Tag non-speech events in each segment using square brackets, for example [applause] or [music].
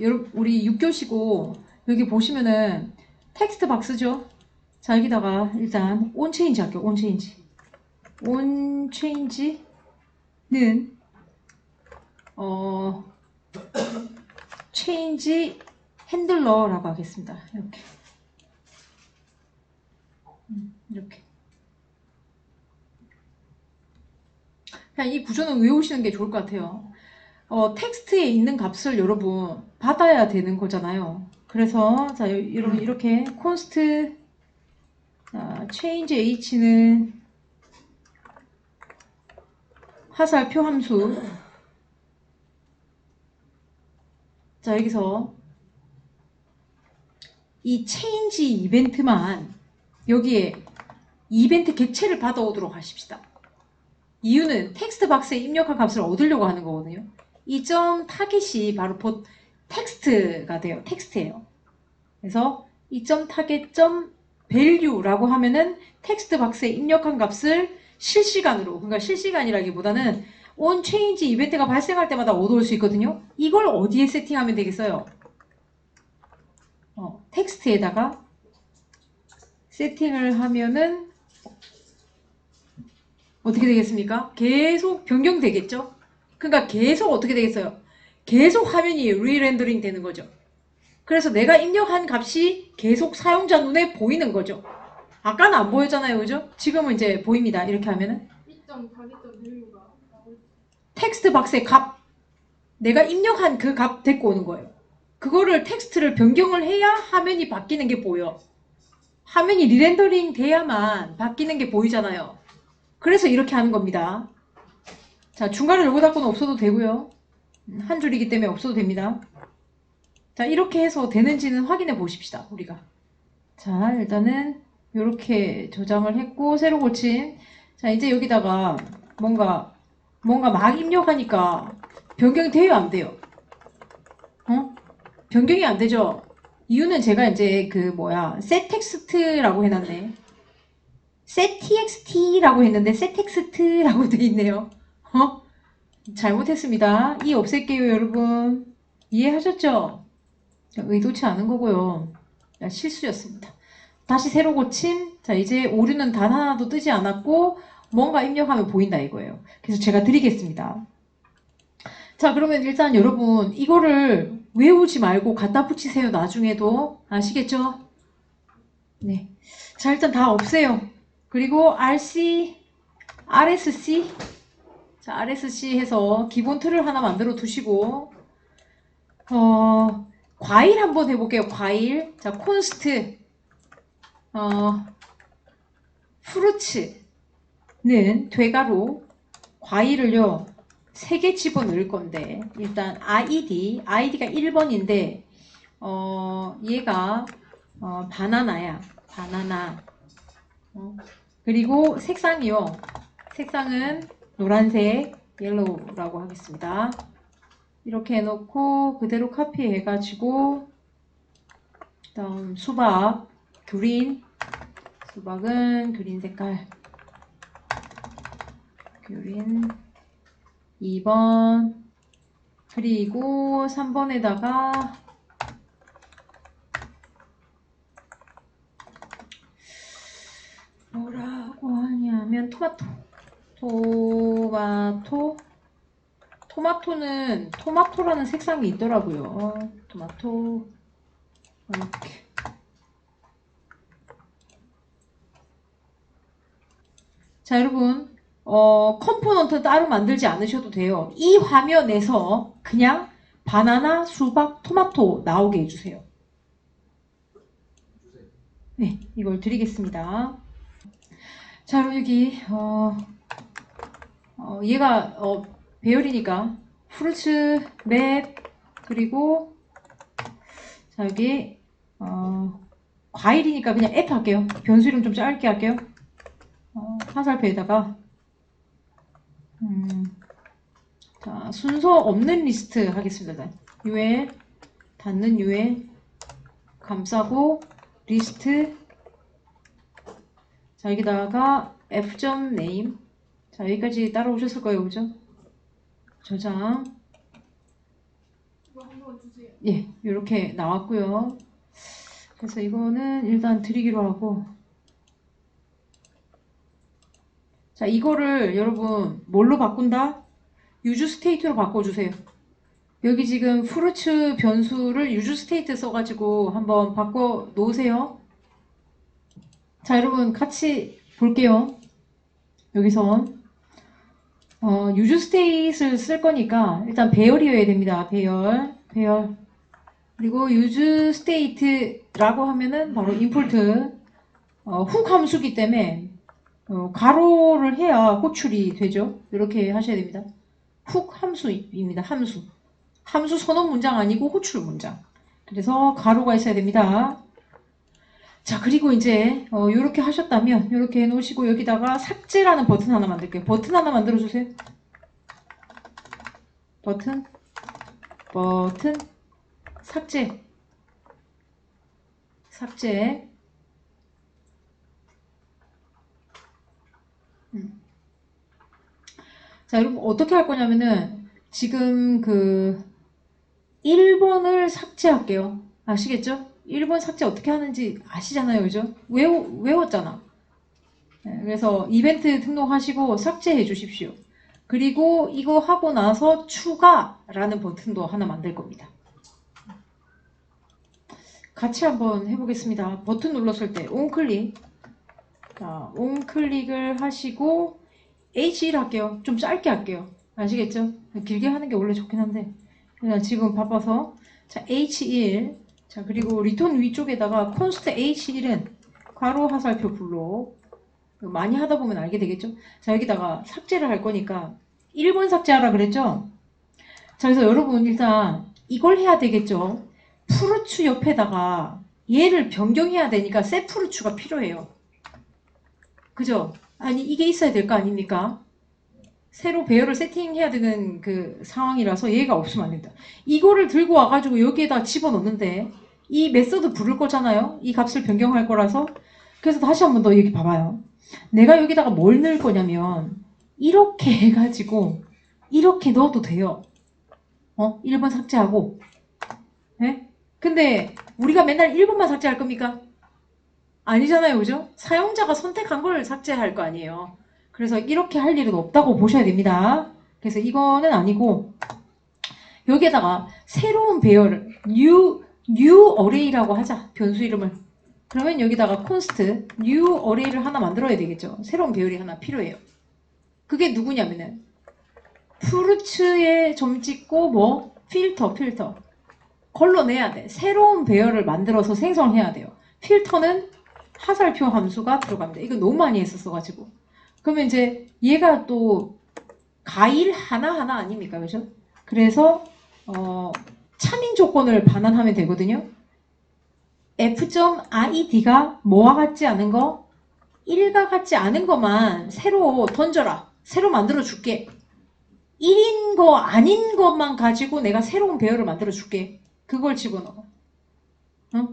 여러분 우리 6교시고 여기 보시면은 텍스트 박스죠. 자 여기다가 일단 온 체인지 할게요. 온 체인지. 온 체인지는 어 체인지 핸들러라고 하겠습니다. 이렇게 음, 이렇게 그냥 이 구조는 외우시는 게 좋을 것 같아요. 어, 텍스트에 있는 값을 여러분 받아야 되는 거잖아요. 그래서 자 여- 여러분 이렇게 const 자, change h는 화살표 함수 자 여기서 이 change 이벤트만 여기에 이벤트 객체를 받아오도록 하십시다. 이유는 텍스트 박스에 입력한 값을 얻으려고 하는 거거든요. 이 점 타겟이 바로 보, 텍스트가 돼요. 텍스트예요. 그래서 이 점 타겟 점 value라고 하면은 텍스트 박스에 입력한 값을 실시간으로 그러니까 실시간이라기보다는 on change 이벤트가 발생할 때마다 얻어올 수 있거든요. 이걸 어디에 세팅하면 되겠어요? 어, 텍스트에다가 세팅을 하면은 어떻게 되겠습니까? 계속 변경되겠죠? 그러니까 계속 어떻게 되겠어요? 계속 화면이 리렌더링 되는 거죠. 그래서 내가 입력한 값이 계속 사용자 눈에 보이는 거죠. 아까는 안 보였잖아요. 그죠? 지금은 이제 보입니다. 이렇게 하면은. 텍스트 박스의 값. 내가 입력한 그 값 데리고 오는 거예요. 그거를 텍스트를 변경을 해야 화면이 바뀌는 게 보여. 화면이 리렌더링 돼야만 바뀌는 게 보이잖아요. 그래서 이렇게 하는 겁니다. 자, 중간에 요거 닫고는 없어도 되고요. 음, 한 줄이기 때문에 없어도 됩니다. 자, 이렇게 해서 되는지는 확인해 보십시다, 우리가. 자, 일단은 이렇게 저장을 했고, 새로 고친. 자, 이제 여기다가 뭔가, 뭔가 막 입력하니까 변경이 돼요, 안 돼요? 어? 변경이 안 되죠? 이유는 제가 이제 그 뭐야, setText라고 해놨네. setTXT라고 했는데 setText라고 돼 있네요. 어? 잘못했습니다. 이 없앨게요, 여러분. 이해하셨죠? 의도치 않은 거고요. 야, 실수였습니다. 다시 새로 고침. 자, 이제 오류는 단 하나도 뜨지 않았고, 뭔가 입력하면 보인다 이거예요. 그래서 제가 드리겠습니다. 자, 그러면 일단 여러분, 이거를 외우지 말고 갖다 붙이세요, 나중에도. 아시겠죠? 네. 자, 일단 다 없애요. 그리고 RC, RSC. 자, RSC 해서 기본 틀을 하나 만들어 두시고, 어, 과일 한번 해볼게요. 과일. 자, 콘스트. 어, 프루츠는 되가로 과일을요, 세개 집어넣을 건데, 일단 ID, ID가 1번인데, 어, 얘가, 어, 바나나야. 바나나. 어, 그리고 색상이요. 색상은 노란색, 옐로우라고 하겠습니다. 이렇게 해놓고 그대로 카피해가지고 다음 수박 그린 수박은 그린 색깔. 그린 2번. 그리고 3번에다가 뭐라고 하냐면 토마토 토마토 토마토는 토마토라는 색상이 있더라고요. 토마토 이렇게 자 여러분 어, 컴포넌트 따로 만들지 않으셔도 돼요. 이 화면에서 그냥 바나나, 수박, 토마토 나오게 해주세요. 네, 이걸 드리겠습니다. 자, 여기 어, 어, 얘가 어, 배열이니까 프루츠, 맵 그리고 자 여기 어, 과일이니까 그냥 F 할게요. 변수 이름 좀 짧게 할게요. 어, 화살표에다가 음, 자 순서 없는 리스트 하겠습니다. UL 닫는 UL 감싸고 리스트 자 여기다가 F.name name 자 여기까지 따라오셨을 거예요, 그죠? 저장. 예, 이렇게 나왔고요. 그래서 이거는 일단 드리기로 하고. 자, 이거를 여러분 뭘로 바꾼다? 유주 스테이트로 바꿔주세요. 여기 지금 프루츠 변수를 유주 스테이트 써가지고 한번 바꿔 놓으세요. 자, 여러분 같이 볼게요. 여기서 어, 유주 스테이트를 쓸 거니까 일단 배열이어야 됩니다. 배열, 배열. 그리고 유즈 스테이트라고 하면은 바로 임포트 어, 훅 함수기 때문에 어, 가로를 해야 호출이 되죠. 이렇게 하셔야 됩니다. 훅 함수입니다. 함수. 함수 선언 문장 아니고 호출 문장. 그래서 가로가 있어야 됩니다. 자, 그리고 이제 어, 이렇게 하셨다면 이렇게 해놓으시고 여기다가 삭제라는 버튼 하나 만들게요. 버튼 하나 만들어주세요. 버튼, 버튼, 삭제, 삭제. 음. 자, 여러분 어떻게 할 거냐면은 지금 그 1번을 삭제할게요. 아시겠죠? 1번 삭제 어떻게 하는지 아시잖아요. 그죠? 외우, 외웠잖아. 네, 그래서 이벤트 등록하시고 삭제해 주십시오. 그리고 이거 하고 나서 추가라는 버튼도 하나 만들 겁니다. 같이 한번 해보겠습니다. 버튼 눌렀을 때 온클릭. 자, 온클릭을 하시고 H1 할게요. 좀 짧게 할게요. 아시겠죠? 길게 하는 게 원래 좋긴 한데 그냥 지금 바빠서 자 H1 자 그리고 리턴 위쪽에다가 콘스트 H1은 괄호 화살표 블록 많이 하다 보면 알게 되겠죠? 자 여기다가 삭제를 할 거니까 1번 삭제하라 그랬죠? 자 그래서 여러분 일단 이걸 해야 되겠죠? 푸르추 옆에다가 얘를 변경해야 되니까 세푸르추가 필요해요. 그죠? 아니 이게 있어야 될 거 아닙니까? 새로 배열을 세팅해야 되는 그 상황이라서 얘가 없으면 안 된다. 이거를 들고 와가지고 여기에다 집어넣는데 이 메서드 부를 거잖아요. 이 값을 변경할 거라서 그래서 다시 한번 더 여기 봐봐요. 내가 여기다가 뭘 넣을 거냐면 이렇게 해가지고 이렇게 넣어도 돼요. 어? 1번 삭제하고 네? 근데 우리가 맨날 1번만 삭제할 겁니까? 아니잖아요. 그죠? 사용자가 선택한 걸 삭제할 거 아니에요. 그래서 이렇게 할 일은 없다고 보셔야 됩니다. 그래서 이거는 아니고 여기에다가 새로운 배열을 new new array라고 하자. 변수 이름을. 그러면 여기다가 const new array를 하나 만들어야 되겠죠. 새로운 배열이 하나 필요해요. 그게 누구냐면은 프루츠에 점 찍고 뭐 필터 필터 걸러내야 돼. 새로운 배열을 만들어서 생성해야 돼요. 필터는 화살표 함수가 들어갑니다. 이거 너무 많이 했었어가지고. 그러면 이제 얘가 또 가일 하나하나 아닙니까? 그죠? 그래서 어, 참인 조건을 반환하면 되거든요. f.id가 뭐와 같지 않은 거? 1과 같지 않은 것만 새로 던져라. 새로 만들어 줄게. 1인 거 아닌 것만 가지고 내가 새로운 배열을 만들어 줄게. 그걸 집어넣어. 어?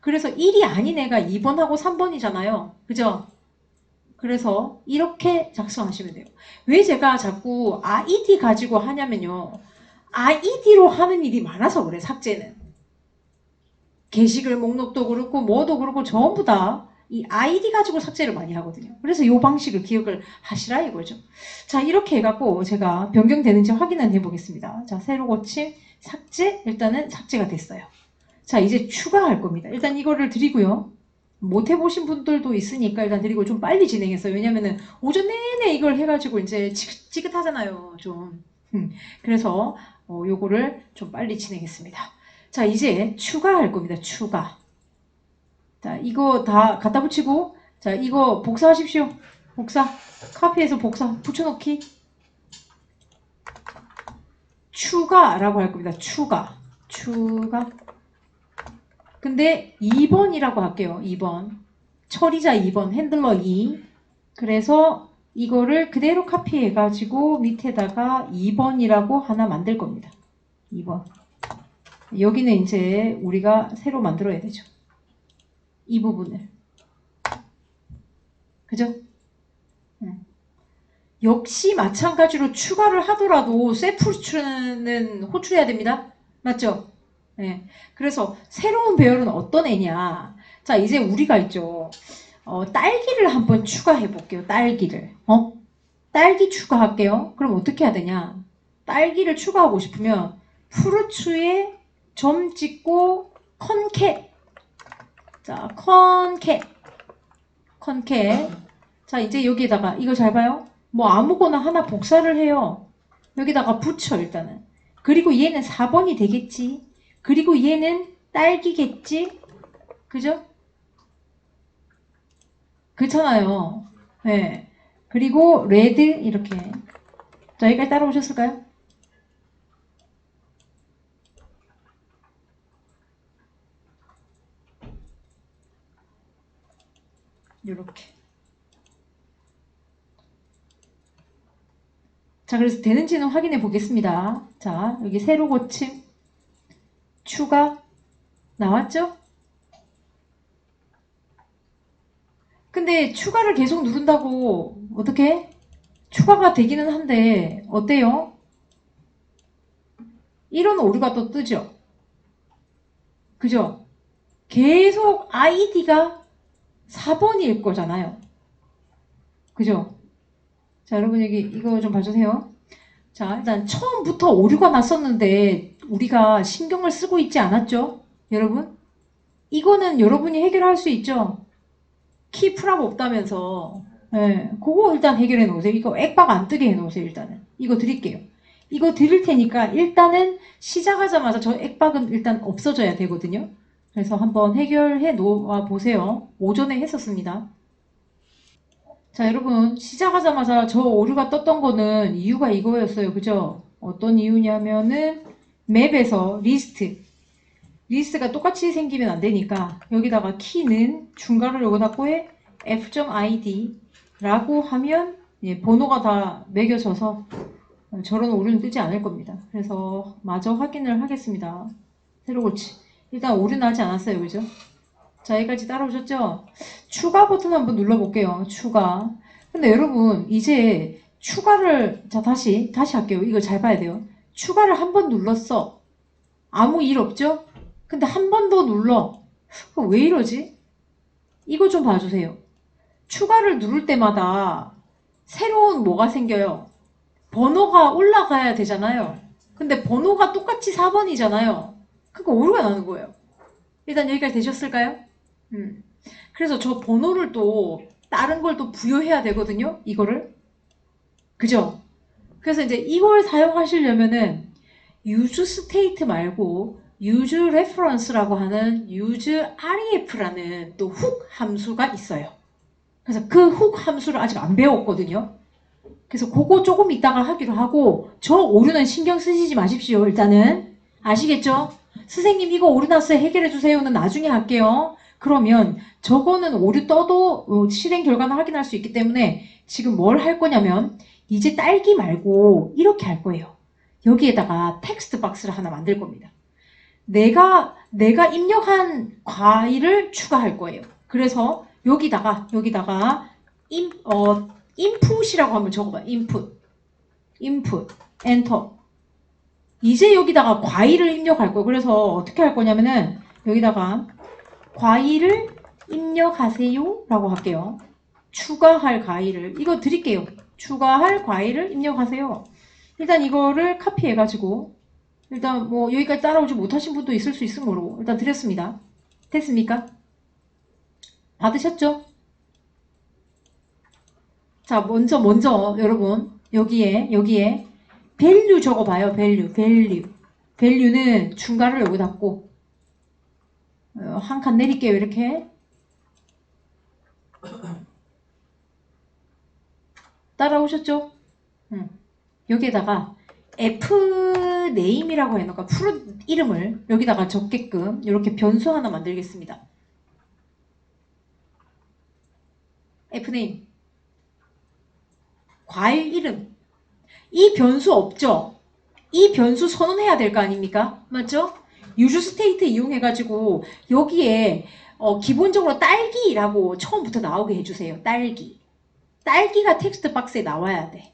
그래서 1이 아닌 애가 2번하고 3번이잖아요. 그죠? 그래서 이렇게 작성하시면 돼요. 왜 제가 자꾸 ID 가지고 하냐면요. ID로 하는 일이 많아서 그래, 삭제는. 게시글 목록도 그렇고 뭐도 그렇고 전부 다이 ID 가지고 삭제를 많이 하거든요. 그래서 이 방식을 기억을 하시라 이거죠. 자, 이렇게 해갖고 제가 변경되는지 확인을 해보겠습니다. 자, 새로 고침, 삭제, 일단은 삭제가 됐어요. 자, 이제 추가할 겁니다. 일단 이거를 드리고요. 못 해보신 분들도 있으니까 일단 드리고 좀 빨리 진행했어요. 왜냐면은 오전 내내 이걸 해가지고 이제 지긋지긋하잖아요. 좀. 음, 그래서 어, 요거를 좀 빨리 진행했습니다. 자, 이제 추가할 겁니다. 추가. 자, 이거 다 갖다 붙이고, 자, 이거 복사하십시오. 복사. 카피해서 복사. 붙여넣기. 추가라고 할 겁니다. 추가. 추가. 근데 2번이라고 할게요. 2번. 처리자 2번. 핸들러 2. 그래서 이거를 그대로 카피해가지고 밑에다가 2번이라고 하나 만들 겁니다. 2번. 여기는 이제 우리가 새로 만들어야 되죠. 이 부분을. 그죠? 음. 역시 마찬가지로 추가를 하더라도 셀프추는 호출해야 됩니다. 맞죠? 예. 그래서 새로운 배열은 어떤 애냐? 자, 이제 우리가 있죠. 어, 딸기를 한번 추가해 볼게요. 딸기를. 어? 딸기 추가할게요. 그럼 어떻게 해야 되냐? 딸기를 추가하고 싶으면 프루츠에 점 찍고 컨캣. 자, 컨캣. 컨캣. 자, 이제 여기에다가 이거 잘 봐요. 뭐 아무거나 하나 복사를 해요. 여기다가 붙여 일단은. 그리고 얘는 4번이 되겠지. 그리고 얘는 딸기겠지. 그죠? 그렇잖아요. 네. 그리고 레드 이렇게. 자, 여기까지 따라오셨을까요? 이렇게. 자, 그래서 되는지는 확인해 보겠습니다. 자, 여기 세로 고침, 추가, 나왔죠? 근데 추가를 계속 누른다고 어떻게? 추가가 되기는 한데 어때요? 이런 오류가 또 뜨죠? 그죠? 계속 아이디가 4번일 거잖아요. 그죠? 자, 여러분 여기 이거 좀 봐주세요. 자, 일단 처음부터 오류가 났었는데 우리가 신경을 쓰고 있지 않았죠? 여러분? 이거는 여러분이 해결할 수 있죠? 키 프랍 없다면서. 예, 그거 일단 해결해 놓으세요. 이거 액박 안 뜨게 해 놓으세요, 일단은. 이거 드릴게요. 이거 드릴 테니까 일단은 시작하자마자 저 액박은 일단 없어져야 되거든요. 그래서 한번 해결해 놓아 보세요. 오전에 했었습니다. 자, 여러분, 시작하자마자 저 오류가 떴던 거는 이유가 이거였어요. 그죠? 어떤 이유냐면은 맵에서 리스트. 리스트가 똑같이 생기면 안 되니까 여기다가 키는 중괄호 요거 닫고에 f.id 라고 하면 예, 번호가 다 매겨져서 저런 오류는 뜨지 않을 겁니다. 그래서 마저 확인을 하겠습니다. 새로 고치. 일단 오류 나지 않았어요. 그죠? 자, 여기까지 따라오셨죠? 추가 버튼 한번 눌러볼게요. 추가. 근데 여러분, 이제 추가를, 자, 다시, 다시 할게요. 이거 잘 봐야 돼요. 추가를 한 번 눌렀어. 아무 일 없죠? 근데 한 번 더 눌러. 왜 이러지? 이거 좀 봐주세요. 추가를 누를 때마다 새로운 뭐가 생겨요. 번호가 올라가야 되잖아요. 근데 번호가 똑같이 4번이잖아요. 그거 오류가 나는 거예요. 일단 여기까지 되셨을까요? 음. 그래서 저 번호를 또 다른 걸 또 부여해야 되거든요. 이거를. 그죠? 그래서 이제 이걸 사용하시려면은 use state 말고 use reference라고 하는 use ref라는 또훅 함수가 있어요. 그래서 그훅 함수를 아직 안 배웠거든요. 그래서 그거 조금 이따가 하기로 하고 저 오류는 신경 쓰시지 마십시오. 일단은 아시겠죠? 선생님 이거 오류 났어요. 해결해 주세요는 나중에 할게요. 그러면 저거는 오류 떠도 어, 실행 결과는 확인할 수 있기 때문에 지금 뭘 할 거냐면 이제 딸기 말고 이렇게 할 거예요. 여기에다가 텍스트 박스를 하나 만들 겁니다. 내가 내가 입력한 과일을 추가할 거예요. 그래서 여기다가 여기다가 인, 어, 인풋이라고 한번 적어봐요. 인풋, 엔터. 이제 여기다가 과일을 입력할 거예요. 그래서 어떻게 할 거냐면은 여기다가 과일을 입력하세요 라고 할게요. 추가할 과일을 이거 드릴게요. 추가할 과일을 입력하세요. 일단 이거를 카피해가지고 일단 뭐 여기까지 따라오지 못하신 분도 있을 수 있으므로 일단 드렸습니다. 됐습니까? 받으셨죠? 자 먼저 먼저 여러분 여기에 여기에 밸류 적어봐요. 밸류 밸류 밸류는 중괄을 여기 닫고 어, 한칸 내릴게요. 이렇게 따라오셨죠? 응. 여기에다가 F 네임이라고 해놓을까 프로 이름을 여기다가 적게끔 이렇게 변수 하나 만들겠습니다. F 네임 과일 이름 이 변수 없죠? 이 변수 선언해야 될 거 아닙니까? 맞죠? 유즈 스테이트 이용해가지고 여기에 어, 기본적으로 딸기라고 처음부터 나오게 해주세요. 딸기. 딸기가 텍스트 박스에 나와야 돼.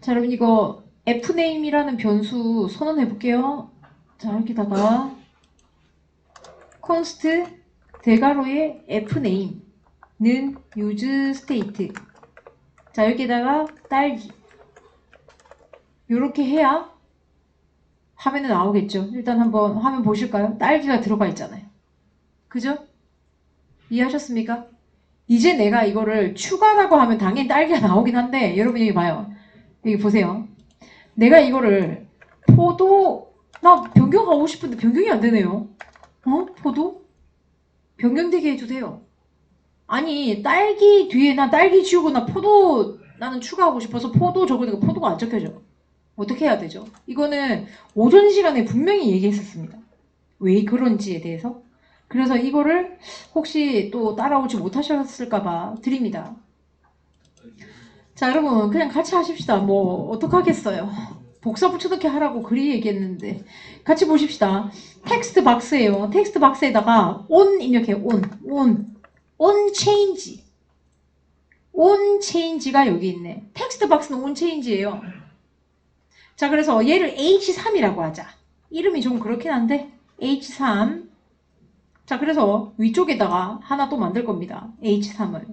자, 여러분 이거 fname이라는 변수 선언해 볼게요. 자, 여기다가 const 대괄호의 fname는 use state. 자, 여기다가 딸기. 요렇게 해야 화면에 나오겠죠. 일단 한번 화면 보실까요? 딸기가 들어가 있잖아요. 그죠? 이해하셨습니까? 이제 내가 이거를 추가라고 하면 당연히 딸기가 [laughs] 나오긴 한데 여러분 여기 봐요. 여기 보세요. 내가 이거를 포도 나 변경하고 싶은데 변경이 안 되네요. 어? 포도? 변경되게 해주세요. 아니 딸기 뒤에 나 딸기 지우고 나 포도 나는 추가하고 싶어서 포도 적으니까 포도가 안 적혀져. 어떻게 해야 되죠? 이거는 오전 시간에 분명히 얘기했었습니다. 왜 그런지에 대해서. 그래서 이거를 혹시 또 따라오지 못하셨을까봐 드립니다. 자, 여러분, 그냥 같이 하십시다. 뭐, 어떡하겠어요. 복사 붙여넣기 하라고 그리 얘기했는데. 같이 보십시다. 텍스트 박스예요. 텍스트 박스에다가 on 입력해요. on, on, on change. on change가 여기 있네. 텍스트 박스는 on change예요. 자, 그래서 얘를 H3이라고 하자. 이름이 좀 그렇긴 한데, H3. 자, 그래서 위쪽에다가 하나 또 만들 겁니다. H3을.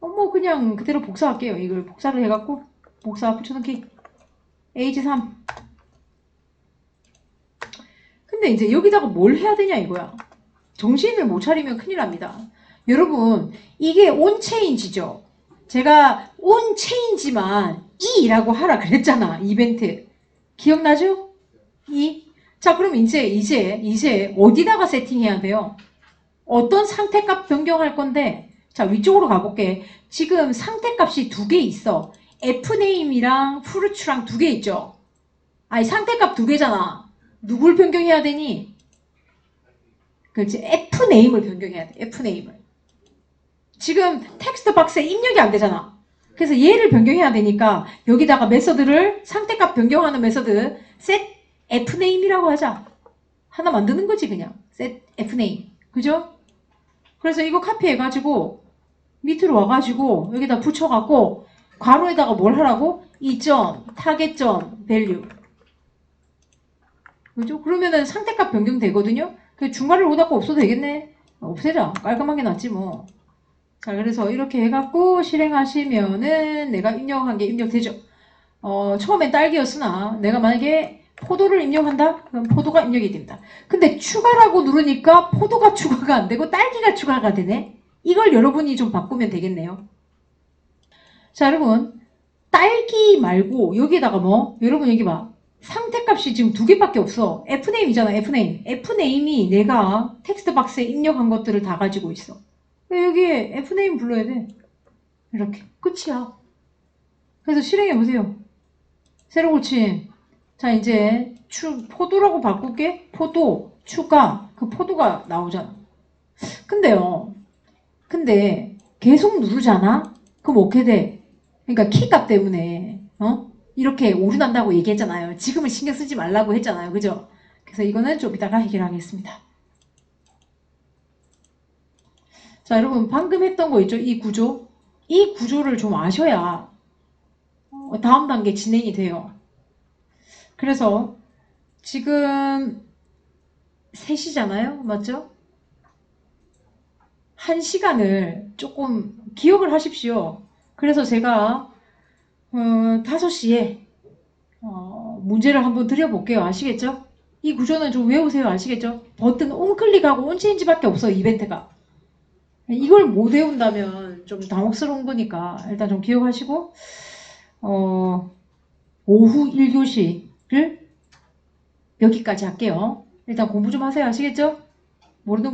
어, 뭐, 그냥 그대로 복사할게요. 이걸 복사를 해갖고, 복사 붙여넣기. H3. 근데 이제 여기다가 뭘 해야 되냐 이거야. 정신을 못 차리면 큰일 납니다. 여러분, 이게 온체인지죠? 제가 온체인지만 이라고 하라 그랬잖아. 이벤트. 기억나죠? 이. 자, 그럼 이제, 이제, 이제 어디다가 세팅해야 돼요? 어떤 상태값 변경할 건데, 자, 위쪽으로 가볼게. 지금 상태값이 두 개 있어. fname이랑 fruit랑 두 개 있죠? 아니, 상태값 두 개잖아. 누굴 변경해야 되니? 그렇지. fname을 변경해야 돼. fname을. 지금 텍스트 박스에 입력이 안 되잖아. 그래서 얘를 변경해야 되니까 여기다가 메서드를 상태값 변경하는 메서드 set fname이라고 하자. 하나 만드는 거지 그냥. set fname. 그죠? 그래서 이거 카피해가지고 밑으로 와가지고 여기다 붙여갖고 괄호에다가 뭘 하라고? 이 점 타겟점 value. 그죠? 그러면은 상태값 변경되거든요? 그 중괄호를 오다가 없어도 되겠네. 없애자. 깔끔하게 낫지 뭐. 자, 그래서 이렇게 해갖고 실행하시면은 내가 입력한 게 입력되죠. 어, 처음엔 딸기였으나 내가 만약에 포도를 입력한다? 그럼 포도가 입력이 됩니다. 근데 추가라고 누르니까 포도가 추가가 안 되고 딸기가 추가가 되네? 이걸 여러분이 좀 바꾸면 되겠네요. 자, 여러분. 딸기 말고 여기에다가 뭐? 여러분 여기 봐. 상태값이 지금 두 개밖에 없어. fname이잖아, fname. fname이 내가 텍스트 박스에 입력한 것들을 다 가지고 있어. 여기에 fname 불러야 돼. 이렇게. 끝이야. 그래서 실행해 보세요. 새로 고침. 자, 이제 추, 포도라고 바꿀게. 포도, 추가. 그 포도가 나오잖아. 근데요. 근데 계속 누르잖아? 그럼 어떻게 돼? 그러니까 키값 때문에, 어? 이렇게 오류 난다고 얘기했잖아요. 지금은 신경 쓰지 말라고 했잖아요. 그죠? 그래서 이거는 좀 이따가 해결하겠습니다. 자, 여러분, 방금 했던 거 있죠? 이 구조. 이 구조를 좀 아셔야 어, 다음 단계 진행이 돼요. 그래서 지금 3시잖아요? 맞죠? 한 시간을 조금 기억을 하십시오. 그래서 제가 어, 5시에 어, 문제를 한번 드려볼게요. 아시겠죠? 이 구조는 좀 외우세요. 아시겠죠? 버튼 온클릭하고 온체인지밖에 없어 이벤트가. 이걸 못 외운다면 좀 당혹스러운 거니까 일단 좀 기억하시고 어, 오후 1교시 를 여기까지 할게요. 일단 공부 좀 하세요. 아시겠죠? 모르는